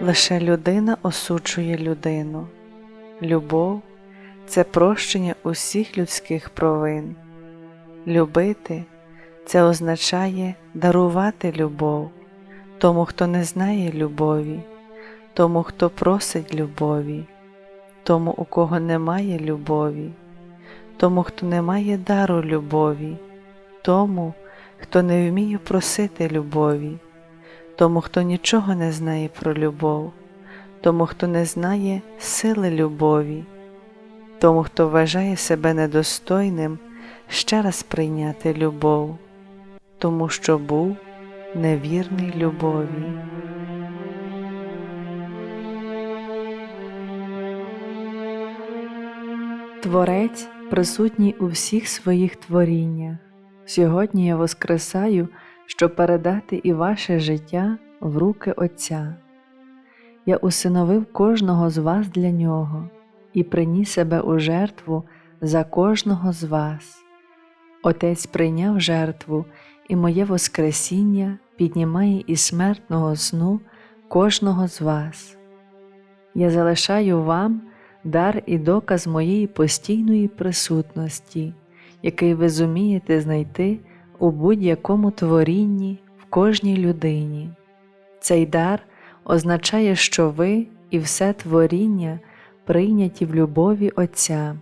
Лише людина осуджує людину. Любов це прощення усіх людських провин. Любити це означає дарувати любов тому, хто не знає любові, тому, хто просить любові, тому, у кого немає любові, тому, хто не має дару любові, тому, хто не вміє просити любові, тому, хто нічого не знає про любов, тому, хто не знає сили любові, тому, хто вважає себе недостойним ще раз прийняти любов, тому що був невірний любові. Творець присутній у всіх своїх творіннях. Сьогодні я воскресаю, щоб передати і ваше життя в руки Отця. Я усиновив кожного з вас для нього і приніс себе у жертву за кожного з вас. Отець прийняв жертву, і моє Воскресіння піднімає із смертного сну кожного з вас. Я залишаю вам дар і доказ моєї постійної присутності, який ви зумієте знайти у будь-якому творінні в кожній людині. Цей дар означає, що ви і все творіння прийняті в любові Отця.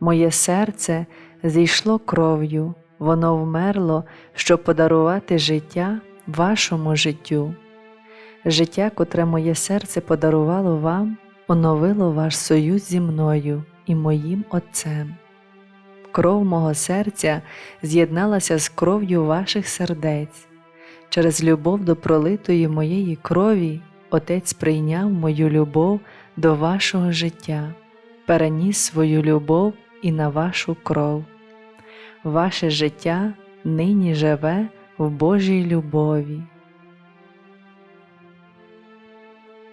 Моє серце зійшло кров'ю, воно вмерло, щоб подарувати життя вашому життю. Життя, котре моє серце подарувало вам, оновило ваш союз зі мною і моїм Отцем. Кров мого серця з'єдналася з кров'ю ваших сердець. Через любов до пролитої моєї крові Отець прийняв мою любов до вашого життя, переніс свою любов і на вашу кров. Ваше життя нині живе в Божій любові.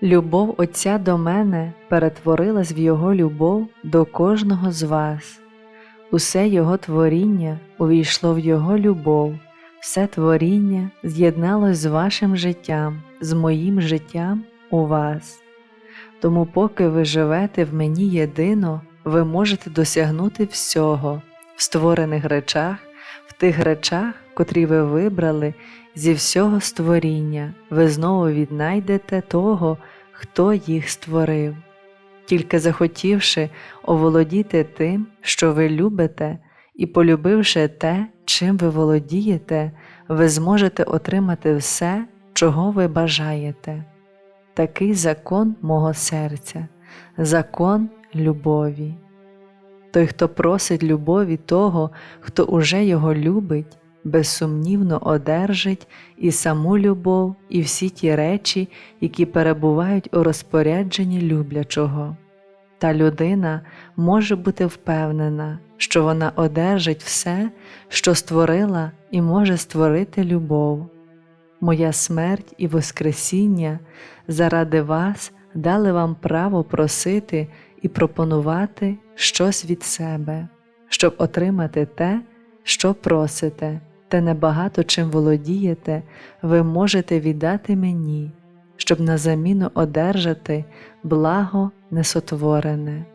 Любов Отця до мене перетворилась в Його любов до кожного з вас. Усе Його творіння увійшло в Його любов, все творіння з'єдналось з вашим життям, з моїм життям у вас. Тому, поки ви живете в мені єдино, ви можете досягнути всього в створених речах, в тих речах, котрі ви вибрали зі всього створіння, ви знову віднайдете того, хто їх створив. Тільки захотівши оволодіти тим, що ви любите, і полюбивши те, чим ви володієте, ви зможете отримати все, чого ви бажаєте. Такий закон мого серця, закон любові. Той, хто просить любові того, хто уже його любить, безсумнівно одержить і саму любов, і всі ті речі, які перебувають у розпорядженні люблячого. Та людина може бути впевнена, що вона одержить все, що створила і може створити любов. Моя смерть і Воскресіння заради вас дали вам право просити і пропонувати щось від себе, щоб отримати те, що просите, те небагато чим володієте, ви можете віддати мені, щоб на заміну одержати благо несотворене.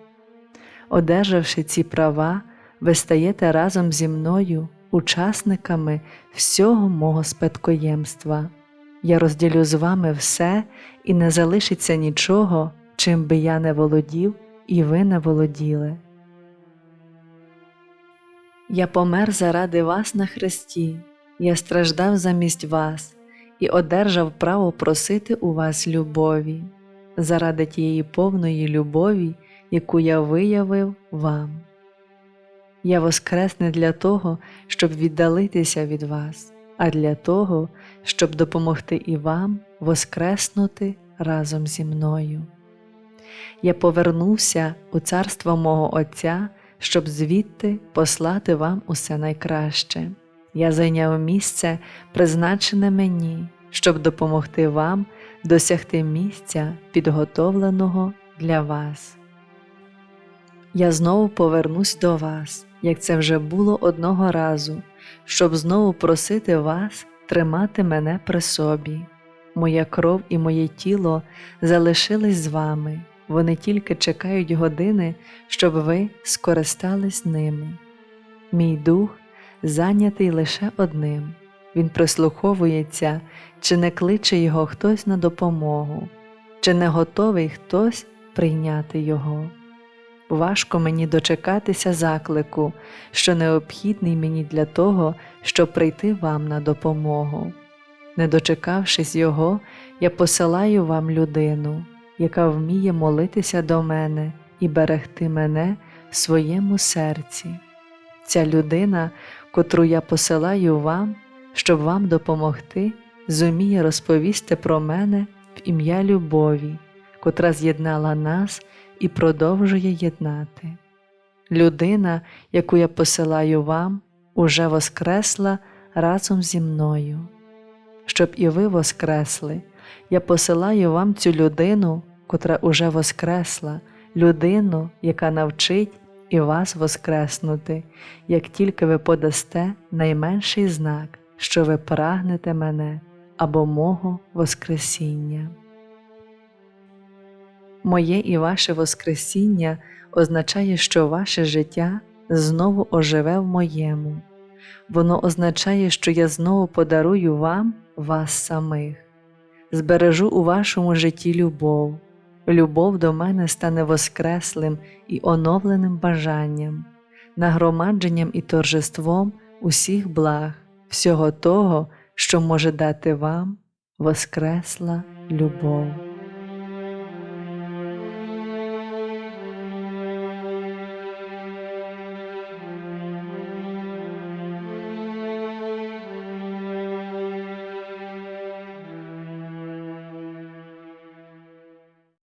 Одержавши ці права, ви стаєте разом зі мною учасниками всього мого спадкоємства. Я розділю з вами все і не залишиться нічого, чим би я не володів і ви не володіли. Я помер заради вас на хресті, я страждав замість вас і одержав право просити у вас любові, заради тієї повної любові, яку я виявив вам. Я воскрес не для того, щоб віддалитися від вас, а для того, щоб допомогти і вам воскреснути разом зі мною. Я повернувся у царство мого Отця, щоб звідти послати вам усе найкраще. Я зайняв місце, призначене мені, щоб допомогти вам досягти місця, підготовленого для вас. Я знову повернусь до вас, як це вже було одного разу, щоб знову просити вас тримати мене при собі. Моя кров і моє тіло залишились з вами, вони тільки чекають години, щоб ви скористались ними. Мій дух зайнятий лише одним, він прислуховується, чи не кличе його хтось на допомогу, чи не готовий хтось прийняти його. Важко мені дочекатися заклику, що необхідний мені для того, щоб прийти вам на допомогу. Не дочекавшись його, я посилаю вам людину, яка вміє молитися до мене і берегти мене в своєму серці. Ця людина, котру я посилаю вам, щоб вам допомогти, зуміє розповісти про мене в ім'я любові, котра з'єднала нас і продовжує єднати. Людина, яку я посилаю вам, уже воскресла разом зі мною. Щоб і ви воскресли, я посилаю вам цю людину, котра уже воскресла, людину, яка навчить і вас воскреснути, як тільки ви подасте найменший знак, що ви прагнете мене або мого Воскресіння. Моє і ваше Воскресіння означає, що ваше життя знову оживе в моєму. Воно означає, що я знову подарую вам вас самих, збережу у вашому житті любов. Любов до мене стане воскреслим і оновленим бажанням, нагромадженням і торжеством усіх благ, всього того, що може дати вам воскресла любов.